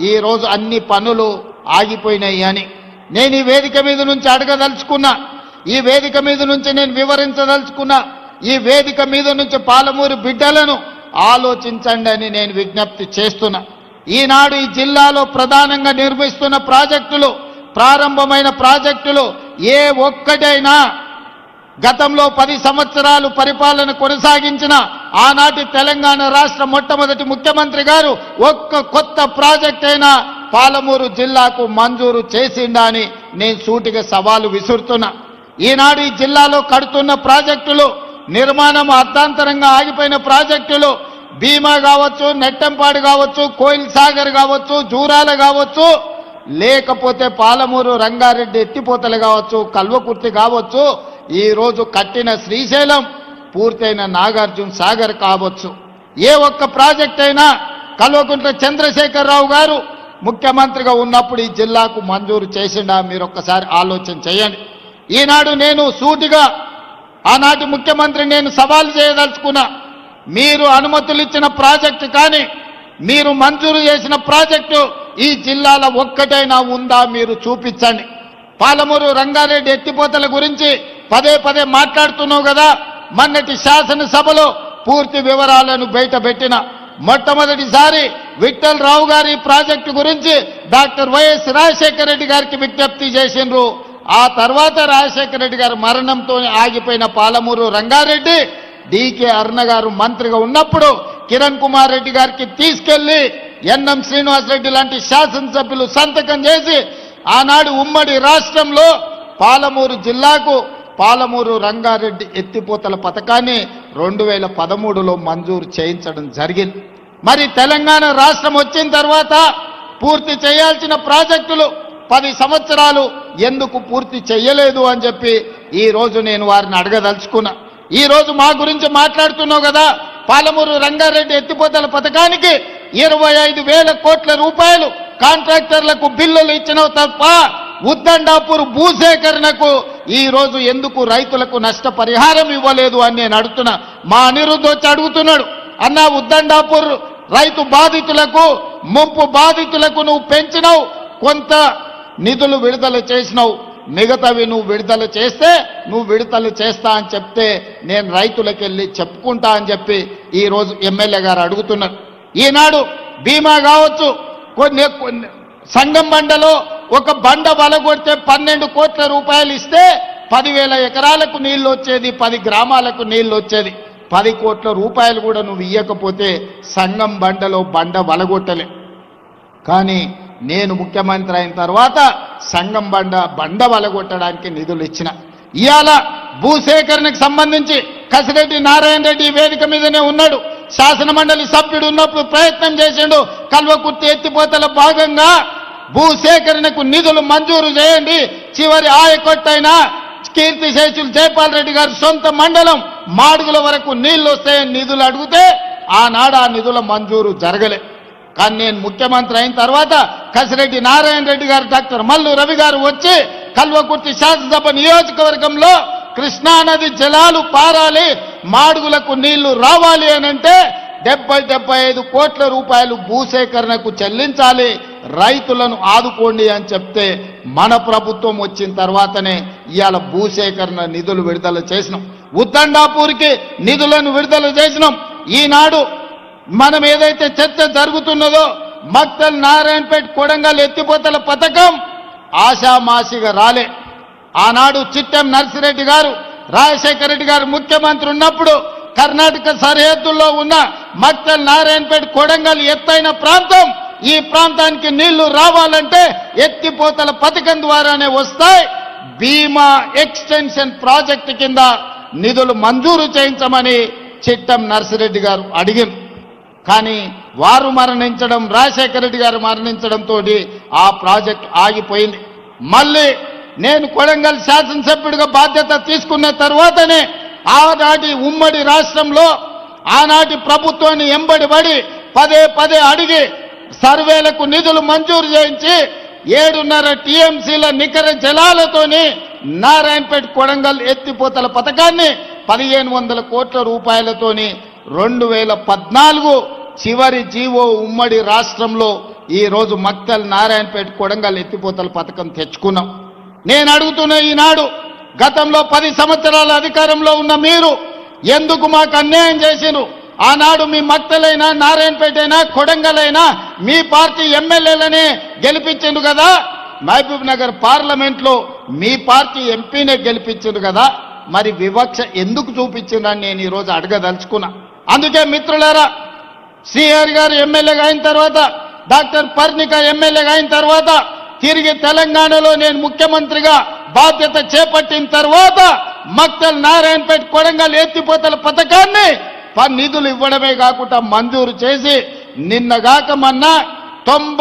ఈ రోజు అన్ని పనులు ఆగిపోయినాయి అని. నేను ఈ వేదిక మీద నుంచి అడగదలుచుకున్నా. ఈ వేదిక మీద నుంచి నేను వివరించదలుచుకున్నా. ఈ వేదిక మీద నుంచి పాలమూరు బిడ్డలను ఆలోచించండి అని నేను విజ్ఞప్తి చేస్తున్నా. ఈనాడు ఈ జిల్లాలో ప్రధానంగా నిర్మిస్తున్న ప్రాజెక్టులు ప్రారంభమైన ప్రాజెక్టులు ఏ ఒక్కటైనా గతంలో పది సంవత్సరాలు పరిపాలన కొనసాగించిన ఆనాటి తెలంగాణ రాష్ట్ర మొట్టమొదటి ముఖ్యమంత్రి గారు ఒక్క కొత్త ప్రాజెక్ట్ అయినా పాలమూరు జిల్లాకు మంజూరు చేసిండా అని నేను సూటిగా సవాలు విసురుతున్నా. ఈనాడు ఈ జిల్లాలో కడుతున్న ప్రాజెక్టులు నిర్మాణం అర్ధాంతరంగా ఆగిపోయిన ప్రాజెక్టులు భీమా కావచ్చు నెట్టంపాడు కావచ్చు కోయిల్ సాగర్ కావచ్చు జూరాల కావచ్చు లేకపోతే పాలమూరు రంగారెడ్డి ఎత్తిపోతలు కావచ్చు కల్వకుర్తి కావచ్చు ఈరోజు కట్టిన శ్రీశైలం పూర్తయిన నాగార్జున సాగర్ కావచ్చు. ఏ ఒక్క ప్రాజెక్ట్ అయినా కల్వకుంట్ల చంద్రశేఖరరావు గారు ముఖ్యమంత్రిగా ఉన్నప్పుడు ఈ జిల్లాకు మంజూరు చేసిండా మీరు ఒక్కసారి ఆలోచన చేయండి. ఈనాడు నేను సూటిగా ఆనాటి ముఖ్యమంత్రి నేను సవాల్ చేయదలుచుకున్నా మీరు అనుమతులు ఇచ్చిన ప్రాజెక్టు కానీ మీరు మంజూరు చేసిన ప్రాజెక్టు ఈ జిల్లాలో ఒక్కటైనా ఉందా మీరు చూపించండి. పాలమూరు రంగారెడ్డి ఎత్తిపోతల గురించి పదే పదే మాట్లాడుతున్నావు కదా మొన్నటి శాసనసభలో పూర్తి వివరాలను బయటపెట్టిన మొట్టమొదటిసారి విఠల్ రావు గారి ప్రాజెక్టు గురించి డాక్టర్ వైఎస్ రాజశేఖర రెడ్డి గారికి విజ్ఞప్తి చేసిండ్రు. ఆ తర్వాత రాజశేఖర రెడ్డి గారి మరణంతో ఆగిపోయిన పాలమూరు రంగారెడ్డి డికే అరుణ గారు మంత్రిగా ఉన్నప్పుడు కిరణ్ కుమార్ రెడ్డి గారికి తీసుకెళ్ళి ఎన్ఎం శ్రీనివాసరెడ్డి లాంటి శాసనసభ్యులు సంతకం చేసి ఆనాడు ఉమ్మడి రాష్ట్రంలో పాలమూరు జిల్లాకు పాలమూరు రంగారెడ్డి ఎత్తిపోతల పథకాన్ని రెండు వేల పదమూడులో మంజూరు చేయించడం జరిగింది. మరి తెలంగాణ రాష్ట్రం వచ్చిన తర్వాత పూర్తి చేయాల్సిన ప్రాజెక్టులు పది సంవత్సరాలు ఎందుకు పూర్తి చేయలేదు అని చెప్పి ఈ రోజు నేను వారిని అడగదలుచుకున్నా. ఈరోజు మా గురించి మాట్లాడుతున్నావు కదా పాలమూరు రంగారెడ్డి ఎత్తిపోతల పథకానికి ఇరవై ఐదు వేల కోట్ల రూపాయలు కాంట్రాక్టర్లకు బిల్లులు ఇచ్చినవు తప్ప ఉద్దండాపూర్ భూసేకరణకు ఈరోజు ఎందుకు రైతులకు నష్టపరిహారం ఇవ్వలేదు అని నేను అడుగుతున్నా? మా అనిరుద్ధ వచ్చి అడుగుతున్నాడు. అన్న ఉద్దండాపూర్ రైతు బాధితులకు ముంపు బాధితులకు నువ్వు పెంచినావు. కొంత నిధులు విడుదల చేసినావు. మిగతావి నువ్వు విడుదల చేస్తే నువ్వు విడుదల చేస్తా అని చెప్తే నేను రైతులకు వెళ్ళి చెప్పుకుంటా అని చెప్పి ఈరోజు ఎమ్మెల్యే గారు అడుగుతున్నారు. ఈనాడు బీమా కావచ్చు కొన్ని కొన్ని సంగం బండలో ఒక బండ వలగొడితే పన్నెండు కోట్ల రూపాయలు ఇస్తే పదివేల ఎకరాలకు నీళ్ళు వచ్చేది పది గ్రామాలకు నీళ్ళు వచ్చేది. పది కోట్ల రూపాయలు కూడా నువ్వు ఇయ్యకపోతే సంగం బండలో బండ వలగొట్టలే. కానీ నేను ముఖ్యమంత్రి అయిన తర్వాత సంగం బండ బండ వలగొట్టడానికి నిధులు ఇచ్చిన. ఇవాళ భూసేకరణకు సంబంధించి కసిరెడ్డి నారాయణ రెడ్డి వేదిక మీదనే ఉన్నాడు. శాసనమండలి సభ్యుడు ఉన్నప్పుడు ప్రయత్నం చేసిండు. కల్వకుర్తి ఎత్తిపోతల భాగంగా భూసేకరణకు నిధులు మంజూరు చేయండి. చివరి ఆయకొట్టైనా కీర్తి శేషులు జైపాల్ రెడ్డి గారి సొంత మండలం మాడుగుల వరకు నీళ్ళు వస్తాయని నిధులు అడిగితే ఆనాడు ఆ నిధుల మంజూరు జరగలే. కానీ నేను ముఖ్యమంత్రి అయిన తర్వాత కసిరెడ్డి నారాయణ రెడ్డి గారు డాక్టర్ మల్లు రవి గారు వచ్చి కల్వకుర్తి శాసనసభ నియోజకవర్గంలో కృష్ణానది జలాలు పారాలి మాడుగులకు నీళ్ళు రావాలి అని అంటే డెబ్బై డెబ్బై ఐదు కోట్ల రూపాయలు భూసేకరణకు చెల్లించాలి. రైతులను ఆదుకోండి అని చెప్తే మన ప్రభుత్వం వచ్చిన తర్వాతనే ఇవాళ భూసేకరణ నిధులు విడుదల చేసినాం. ఉద్దండాపూర్కి నిధులను విడుదల చేసినాం. ఈనాడు మనం ఏదైతే చర్చ జరుగుతున్నదో మక్తల్ నారాయణపేట కొడంగల్ ఎత్తిపోతల పథకం ఆశామాసిగా రాలే. ఆనాడు చిట్టెం నర్సిరెడ్డి గారు రాజశేఖర రెడ్డి గారు ముఖ్యమంత్రి ఉన్నప్పుడు కర్ణాటక సరిహద్దుల్లో ఉన్న మక్తల్ నారాయణపేట కొడంగల్ ఎత్తైన ప్రాంతం ఈ ప్రాంతానికి నీళ్ళు రావాలంటే ఎత్తిపోతల పథకం ద్వారానే వస్తాయి. బీమా ఎక్స్టెన్షన్ ప్రాజెక్టు కింద నిధులు మంజూరు చేయించమని చిట్టం నర్సిరెడ్డి గారు అడిగారు. కానీ వారు మరణించడం రాజశేఖర రెడ్డి గారు మరణించడంతో ఆ ప్రాజెక్ట్ ఆగిపోయింది. మళ్ళీ నేను కొడంగల్ శాసనసభ్యుడిగా బాధ్యత తీసుకున్న తర్వాతనే ఆనాటి ఉమ్మడి రాష్ట్రంలో ఆనాటి ప్రభుత్వాన్ని ఎంబడిపడి పదే పదే అడిగి సర్వేలకు నిధులు మంజూరు చేయించి ఏడున్నర టీఎంసీల నికర జలాలతోని నారాయణపేట కొడంగల్ ఎత్తిపోతల పథకాన్ని పదిహేను వందల కోట్ల రూపాయలతోని రెండు వేల పద్నాలుగు చివరి జీవో ఉమ్మడి రాష్ట్రంలో ఈరోజు మక్తల్ నారాయణపేట కొడంగల్ ఎత్తిపోతల పథకం తెచ్చుకున్నాం. నేను అడుగుతున్న ఈనాడు గతంలో పది సంవత్సరాల అధికారంలో ఉన్న మీరు ఎందుకు మాకు అన్యాయం చేసిను ఆనాడు మీ మక్తలైనా నారాయణపేట అయినా కొడంగలైనా మీ పార్టీ ఎమ్మెల్యేలనే గెలిపించిండు కదా? మహబూబ్ నగర్ పార్లమెంట్లో మీ పార్టీ ఎంపీనే గెలిపించిండు కదా? మరి వివక్ష ఎందుకు చూపించిందని నేను ఈరోజు అడగదలుచుకున్నా. అందుకే మిత్రులారా సిఆర్ గారు ఎమ్మెల్యేగా అయిన తర్వాత డాక్టర్ పర్ణిక ఎమ్మెల్యేగా అయిన తర్వాత తిరిగి తెలంగాణలో నేను ముఖ్యమంత్రిగా బాధ్యత చేపట్టిన తర్వాత మక్తల్ నారాయణపేట కొడంగల్ ఎత్తిపోతల పథకాన్ని నిధులు ఇవ్వడమే కాకుండా మంజూరు చేసి నిన్నగాక మొన్న తొంభై